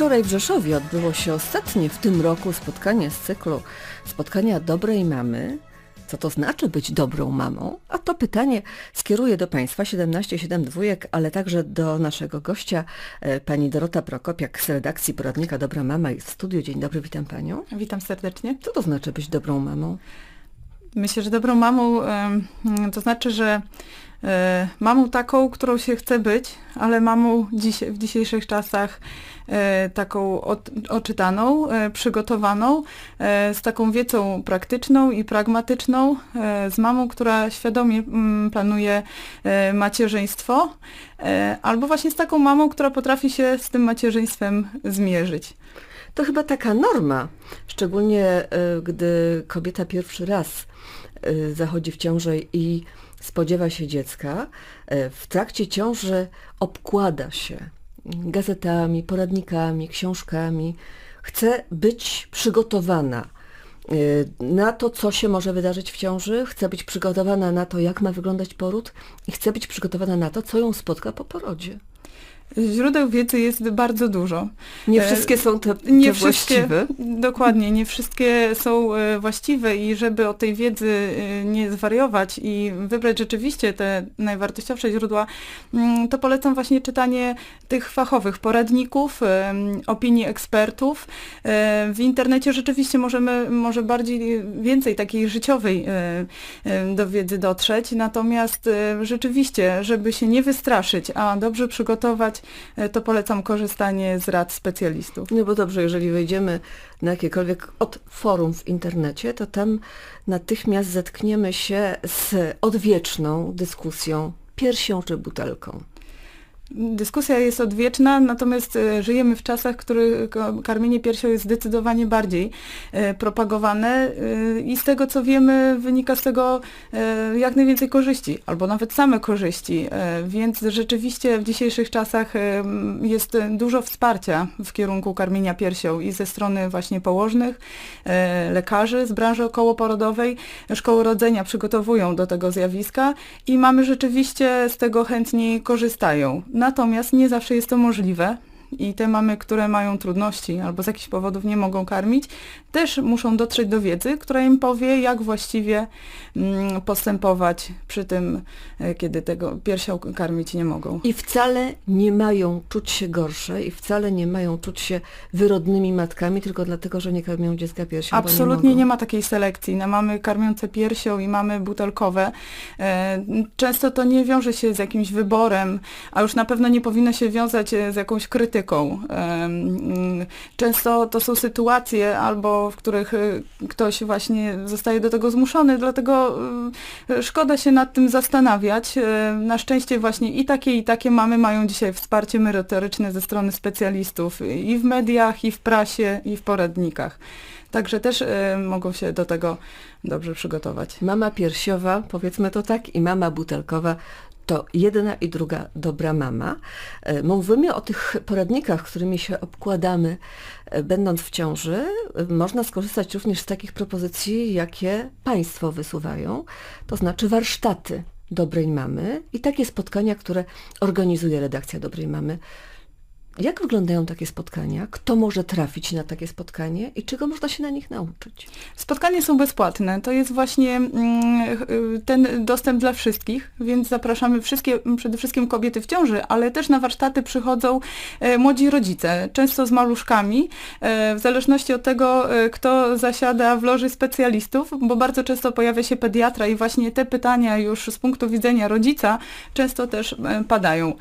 Wczoraj w Rzeszowie odbyło się ostatnie w tym roku spotkanie z cyklu Spotkania Dobrej Mamy. Co to znaczy być dobrą mamą? A to pytanie skieruję do Państwa 177 dwójek, ale także do naszego gościa, e, pani Dorota Prokopiak z redakcji poradnika Dobra Mama i w studiu. Dzień dobry, witam Panią. Witam serdecznie. Co to znaczy być dobrą mamą? Myślę, że dobrą mamą to znaczy, że e, mamą taką, którą się chce być, ale mamą w dzisiejszych czasach e, taką oczytaną, e, przygotowaną, z taką wiedzą praktyczną i pragmatyczną, z mamą, która świadomie mm, planuje macierzyństwo, albo właśnie z taką mamą, która potrafi się z tym macierzyństwem zmierzyć. To chyba taka norma, szczególnie e, gdy kobieta pierwszy raz e, zachodzi w ciążę i spodziewa się dziecka. E, W trakcie ciąży obkłada się gazetami, poradnikami, książkami. Chce być przygotowana na to, co się może wydarzyć w ciąży, chce być przygotowana na to, jak ma wyglądać poród i chce być przygotowana na to, co ją spotka po porodzie. Źródeł wiedzy jest bardzo dużo. Nie E, wszystkie są te, te nie wszystkie, właściwe. Dokładnie, nie wszystkie są e, właściwe i żeby o tej wiedzy e, nie zwariować i wybrać rzeczywiście te najwartościowsze źródła, mm, to polecam właśnie czytanie tych fachowych poradników, opinii ekspertów. W internecie rzeczywiście możemy może bardziej więcej takiej życiowej do wiedzy dotrzeć, natomiast rzeczywiście, żeby się nie wystraszyć, a dobrze przygotować, e, to polecam korzystanie z rad specjalistów. No bo dobrze, jeżeli wejdziemy na jakiekolwiek od forum w internecie, to tam natychmiast zetkniemy się z odwieczną dyskusją piersią czy butelką. Dyskusja jest odwieczna, natomiast e, żyjemy w czasach, w których karmienie piersią jest zdecydowanie bardziej e, propagowane e, i z tego co wiemy wynika z tego jak najwięcej korzyści, albo nawet same korzyści, więc rzeczywiście w dzisiejszych czasach jest dużo wsparcia w kierunku karmienia piersią i ze strony właśnie położnych, lekarzy z branży okołoporodowej, szkoły rodzenia przygotowują do tego zjawiska i mamy rzeczywiście z tego chętniej korzystają. Natomiast nie zawsze jest to możliwe i te mamy, które mają trudności albo z jakichś powodów nie mogą karmić, też muszą dotrzeć do wiedzy, która im powie, jak właściwie mm, postępować przy tym, e, kiedy tego piersią karmić nie mogą. I wcale nie mają czuć się gorsze i wcale nie mają czuć się wyrodnymi matkami, tylko dlatego, że nie karmią dziecka piersią. Absolutnie nie, nie ma takiej selekcji na mamy karmiące piersią i mamy butelkowe. E, Często to nie wiąże się z jakimś wyborem, a już na pewno nie powinno się wiązać e, z jakąś krytyką. Często to są sytuacje albo w których e, ktoś właśnie zostaje do tego zmuszony, dlatego e, szkoda się nad tym zastanawiać. E, Na szczęście właśnie i takie i takie mamy mają dzisiaj wsparcie merytoryczne ze strony specjalistów i w mediach, i w prasie, i w poradnikach. Także też mogą się do tego dobrze przygotować. Mama piersiowa, powiedzmy to tak, i mama butelkowa to jedna i druga dobra mama. E, Mówimy o tych poradnikach, którymi się obkładamy, e, będąc w ciąży. E, Można skorzystać również z takich propozycji, jakie Państwo wysuwają, to znaczy warsztaty dobrej mamy i takie spotkania, które organizuje redakcja dobrej mamy. Jak wyglądają takie spotkania? Kto może trafić na takie spotkanie i czego można się na nich nauczyć? Spotkania są bezpłatne. To jest właśnie mm, y, ten dostęp dla wszystkich, więc zapraszamy wszystkie, m, przede wszystkim kobiety w ciąży, ale też na warsztaty przychodzą e, młodzi rodzice, często z maluszkami, e, w zależności od tego, e, kto zasiada w loży specjalistów, bo bardzo często pojawia się pediatra i właśnie te pytania już z punktu widzenia rodzica często też padają.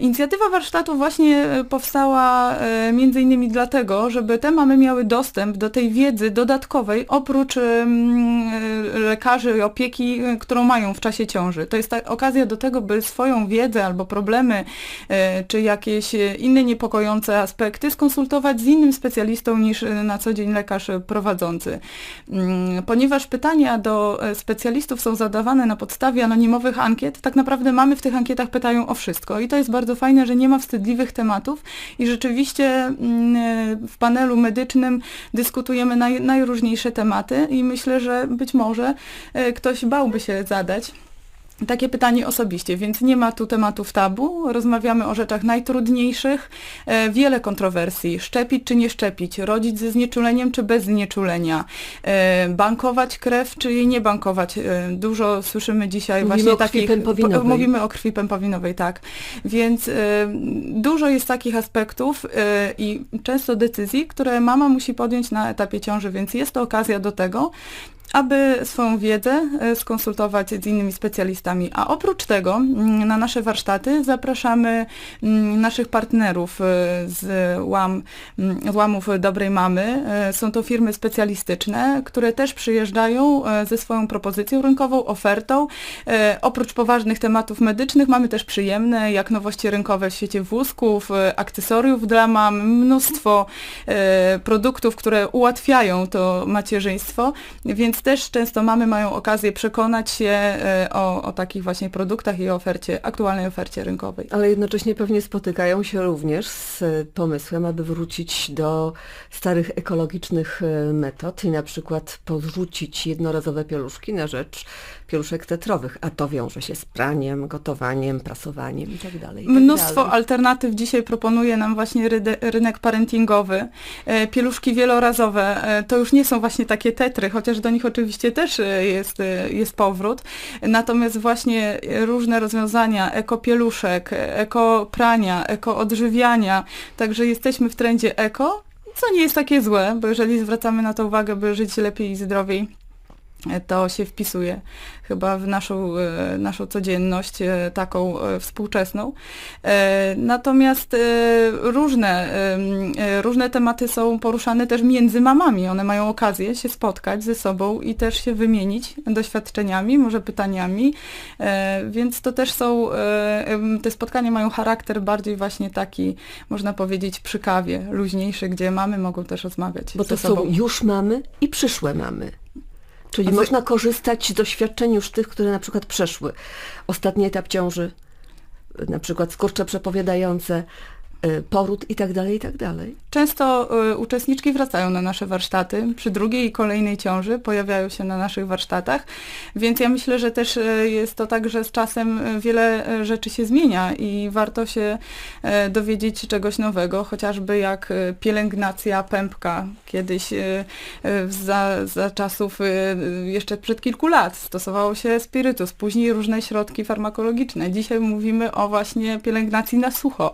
Inicjatywa warsztatu właśnie powstała e, między innymi dlatego, żeby te mamy miały dostęp do tej wiedzy dodatkowej oprócz em, e, lekarzy i opieki, e, którą mają w czasie ciąży. To jest ta okazja do tego, by swoją wiedzę albo problemy, czy jakieś inne niepokojące aspekty skonsultować z innym specjalistą niż na co dzień lekarz prowadzący. Mm, Ponieważ pytania do specjalistów są zadawane na podstawie anonimowych ankiet, tak naprawdę mamy w tych ankietach pytają o wszystko i to jest bardzo fajne, że nie ma wstydliwych tematów i rzeczywiście mm, e, w panelu medycznym dyskutujemy naj, najróżniejsze tematy i myślę, że być może e, ktoś bałby się zadać takie pytanie osobiście, więc nie ma tu tematów tabu. Rozmawiamy o rzeczach najtrudniejszych. E, wiele kontrowersji. Szczepić czy nie szczepić? Rodzić ze znieczuleniem czy bez znieczulenia? E, bankować krew czy jej nie bankować? E, dużo słyszymy dzisiaj Mówimy właśnie o takich... pępowinowej. po- Mówimy o krwi pępowinowej, tak. Więc dużo jest takich aspektów i często decyzji, które mama musi podjąć na etapie ciąży, więc jest to okazja do tego, aby swoją wiedzę e, skonsultować z innymi specjalistami. A oprócz tego mm, na nasze warsztaty zapraszamy mm, naszych partnerów e, z łam, mm, z łamów Dobrej Mamy. E, Są to firmy specjalistyczne, które też przyjeżdżają ze swoją propozycją rynkową, ofertą. Oprócz poważnych tematów medycznych mamy też przyjemne, jak nowości rynkowe w świecie wózków, akcesoriów dla mam, mnóstwo produktów, które ułatwiają to macierzyństwo, więc też często mamy mają okazję przekonać się e, o, o takich właśnie produktach i ofercie, aktualnej ofercie rynkowej. Ale jednocześnie pewnie spotykają się również z pomysłem, aby wrócić do starych ekologicznych e, metod i na przykład porzucić jednorazowe pieluszki na rzecz pieluszek tetrowych, a to wiąże się z praniem, gotowaniem, prasowaniem itd. itd. Mnóstwo alternatyw dzisiaj proponuje nam właśnie rynek parentingowy. E, Pieluszki wielorazowe to już nie są właśnie takie tetry, chociaż do nich oczywiście też e, jest, e, jest powrót. Natomiast właśnie różne rozwiązania ekopieluszek, eko prania, eko odżywiania, także jesteśmy w trendzie eko, co nie jest takie złe, bo jeżeli zwracamy na to uwagę, by żyć lepiej i zdrowiej, to się wpisuje chyba w naszą, e, naszą codzienność e, taką e, współczesną. Natomiast różne, różne tematy są poruszane też między mamami. One mają okazję się spotkać ze sobą i też się wymienić doświadczeniami, może pytaniami, więc to też są, te spotkania mają charakter bardziej właśnie taki, można powiedzieć, przy kawie, luźniejszy, gdzie mamy mogą też rozmawiać Bo to są już mamy i przyszłe mamy. Czyli A można korzystać z doświadczeń już tych, które na przykład przeszły. Ostatni etap ciąży, na przykład skurcze przepowiadające, poród i tak tak dalej. Często y, uczestniczki wracają na nasze warsztaty. Przy drugiej i kolejnej ciąży pojawiają się na naszych warsztatach, więc ja myślę, że też y, jest to tak, że z czasem y, wiele y, rzeczy się zmienia i warto się y, dowiedzieć czegoś nowego, chociażby jak y, pielęgnacja pępka. Kiedyś y, y, za, za czasów y, y, jeszcze przed kilku lat stosowało się spirytus, później różne środki farmakologiczne. Dzisiaj mówimy o właśnie pielęgnacji na sucho.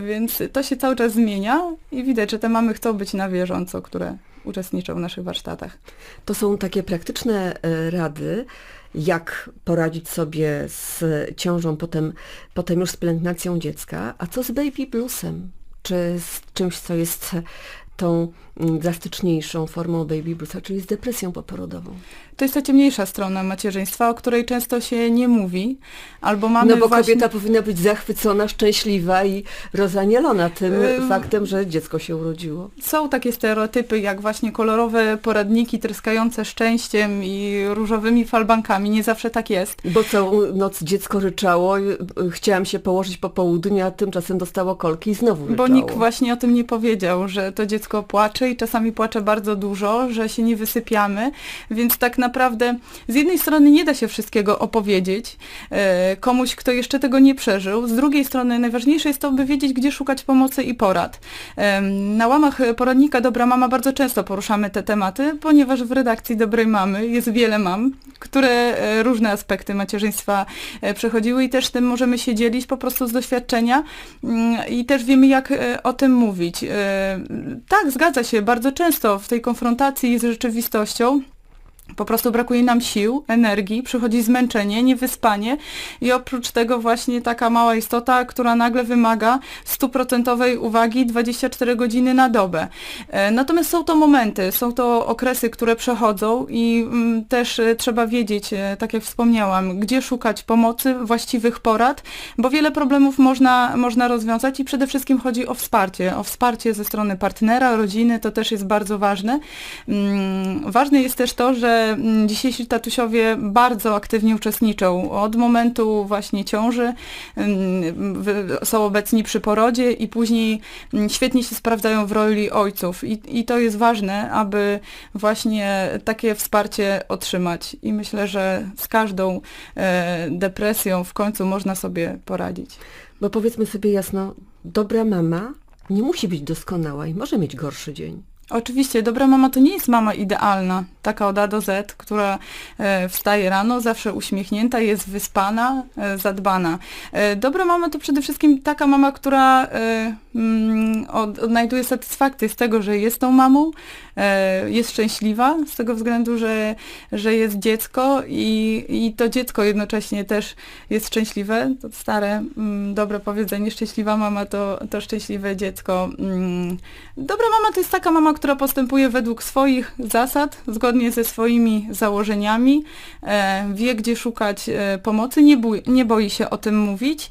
Więc to się cały czas zmienia i widać, że te mamy chcą być na bieżąco, które uczestniczą w naszych warsztatach. To są takie praktyczne e, rady, jak poradzić sobie z ciążą, potem, potem już z pielęgnacją dziecka. A co z baby bluesem? Czy z czymś, co jest tą drastyczniejszą formą baby bluesa, czyli z depresją poporodową? To jest ta ciemniejsza strona macierzyństwa, o której często się nie mówi, albo mamy no bo właśnie... kobieta powinna być zachwycona, szczęśliwa i rozanielona tym Ym. faktem, że dziecko się urodziło. Są takie stereotypy, jak właśnie kolorowe poradniki tryskające szczęściem i różowymi falbankami. Nie zawsze tak jest. Bo całą noc dziecko ryczało, y, y, chciałam się położyć po południu, a tymczasem dostało kolki i znowu ryczało. Bo nikt właśnie o tym nie powiedział, że to dziecko płacze i czasami płacze bardzo dużo, że się nie wysypiamy, więc tak naprawdę z jednej strony nie da się wszystkiego opowiedzieć e, komuś, kto jeszcze tego nie przeżył, z drugiej strony najważniejsze jest to, by wiedzieć, gdzie szukać pomocy i porad. Na łamach poradnika Dobra Mama bardzo często poruszamy te tematy, ponieważ w redakcji Dobrej Mamy jest wiele mam, które e, różne aspekty macierzyństwa e, przechodziły i też tym możemy się dzielić po prostu z doświadczenia Mm, i też wiemy, jak o tym mówić. Tak, zgadza się, bardzo często w tej konfrontacji z rzeczywistością po prostu brakuje nam sił, energii, przychodzi zmęczenie, niewyspanie i oprócz tego właśnie taka mała istota, która nagle wymaga stuprocentowej uwagi 24 godziny na dobę. E, Natomiast są to momenty, są to okresy, które przechodzą i mm, też e, trzeba wiedzieć, e, tak jak wspomniałam, gdzie szukać pomocy, właściwych porad, bo wiele problemów można, można rozwiązać i przede wszystkim chodzi o wsparcie, o wsparcie ze strony partnera, rodziny, to też jest bardzo ważne. Mm, Ważne jest też to, że dzisiejsi tatusiowie bardzo aktywnie uczestniczą od momentu właśnie ciąży, są obecni przy porodzie i później świetnie się sprawdzają w roli ojców. I, I to jest ważne, aby właśnie takie wsparcie otrzymać. I myślę, że z każdą e, depresją w końcu można sobie poradzić. Bo powiedzmy sobie jasno, dobra mama nie musi być doskonała i może mieć gorszy dzień. Oczywiście, dobra mama to nie jest mama idealna, taka od A do Z, która e, wstaje rano, zawsze uśmiechnięta, jest wyspana, e, zadbana. E, dobra mama to przede wszystkim taka mama, która odnajduje satysfakcję z tego, że jest tą mamą, e, jest szczęśliwa z tego względu, że, że jest dziecko i, i to dziecko jednocześnie też jest szczęśliwe. To stare, mm, dobre powiedzenie, szczęśliwa mama to, to szczęśliwe dziecko. Mm. Dobra mama to jest taka mama, która postępuje według swoich zasad, zgodnie ze swoimi założeniami, e, wie gdzie szukać e, pomocy, nie, bój, nie boi się o tym mówić,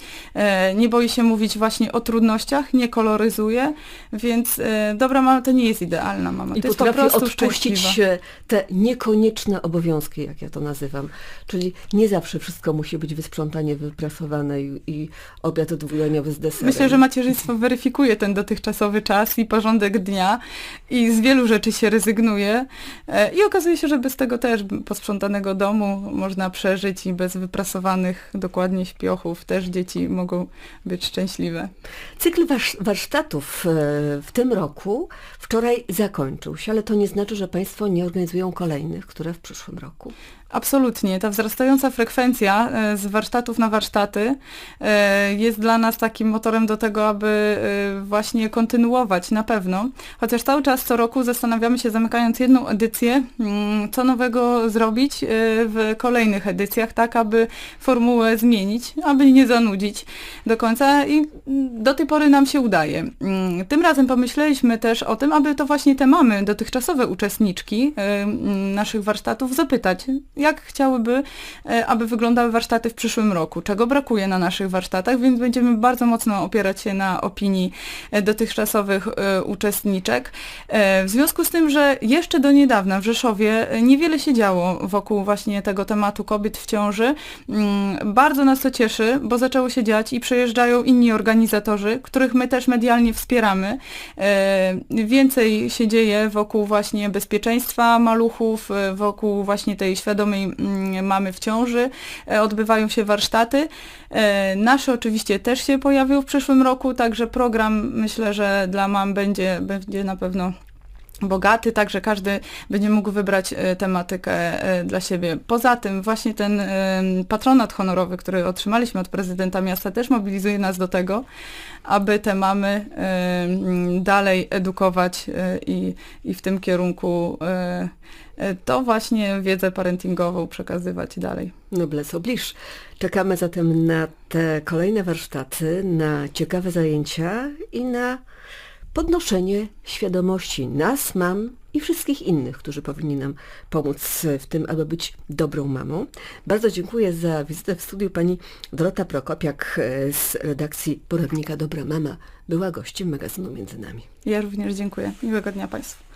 nie boi się mówić właśnie o trudnościach, nie koloryzuje, więc e, dobra mama to nie jest idealna mama, I to jest po potrafi prostu odpuścić szczęśliwa. te niekonieczne obowiązki, jak ja to nazywam. Czyli nie zawsze wszystko musi być wysprzątanie, wyprasowane i, i obiad dwujaniowy z deserem. Myślę, że macierzyństwo weryfikuje ten dotychczasowy czas i porządek dnia i z wielu rzeczy się rezygnuje e, i okazuje się, że bez tego też posprzątanego domu można przeżyć i bez wyprasowanych dokładnie śpiochów też dzieci mogą być szczęśliwe. Cykl warsz- warsztatów e, w tym roku wczoraj zakończył się, ale to nie znaczy, że Państwo nie organizują kolejnych, które w przyszłym roku. Absolutnie. Ta wzrastająca frekwencja e, z warsztatów na warsztaty e, jest dla nas takim motorem do tego, aby e, właśnie kontynuować na pewno. Chociaż cały czas co roku zastanawiamy się, zamykając jedną edycję, mm, co nowego zrobić w kolejnych edycjach, tak aby formułę zmienić, aby nie zanudzić do końca i mm, do tej pory nam się udaje. Mm, Tym razem pomyśleliśmy też o tym, aby to właśnie te mamy, dotychczasowe uczestniczki naszych warsztatów zapytać, jak chciałyby, e, aby wyglądały warsztaty w przyszłym roku, czego brakuje na naszych warsztatach, więc będziemy bardzo mocno opierać się na opinii e, dotychczasowych e, uczestniczek. W związku z tym, że jeszcze do niedawna w Rzeszowie niewiele się działo wokół właśnie tego tematu kobiet w ciąży, mm, bardzo nas to cieszy, bo zaczęło się dziać i przyjeżdżają inni organizatorzy, których my też medialnie wspieramy. Więcej się dzieje wokół właśnie bezpieczeństwa maluchów, wokół właśnie tej świadomej mm, mamy w ciąży. E, Odbywają się warsztaty. E, Nasze oczywiście też się pojawią w przyszłym roku, także program myślę, że dla mam będzie, będzie na pewno bogaty, tak że każdy będzie mógł wybrać e, tematykę e, dla siebie. Poza tym właśnie ten e, patronat honorowy, który otrzymaliśmy od prezydenta miasta też mobilizuje nas do tego, aby te mamy dalej edukować i, i w tym kierunku to właśnie wiedzę parentingową przekazywać dalej. Noblesse oblige. Czekamy zatem na te kolejne warsztaty, na ciekawe zajęcia i na podnoszenie świadomości nas, mam i wszystkich innych, którzy powinni nam pomóc w tym, aby być dobrą mamą. Bardzo dziękuję za wizytę w studiu. Pani Dorota Prokopiak z redakcji poradnika Dobra Mama była gościem magazynu Między Nami. Ja również dziękuję. Miłego dnia Państwu.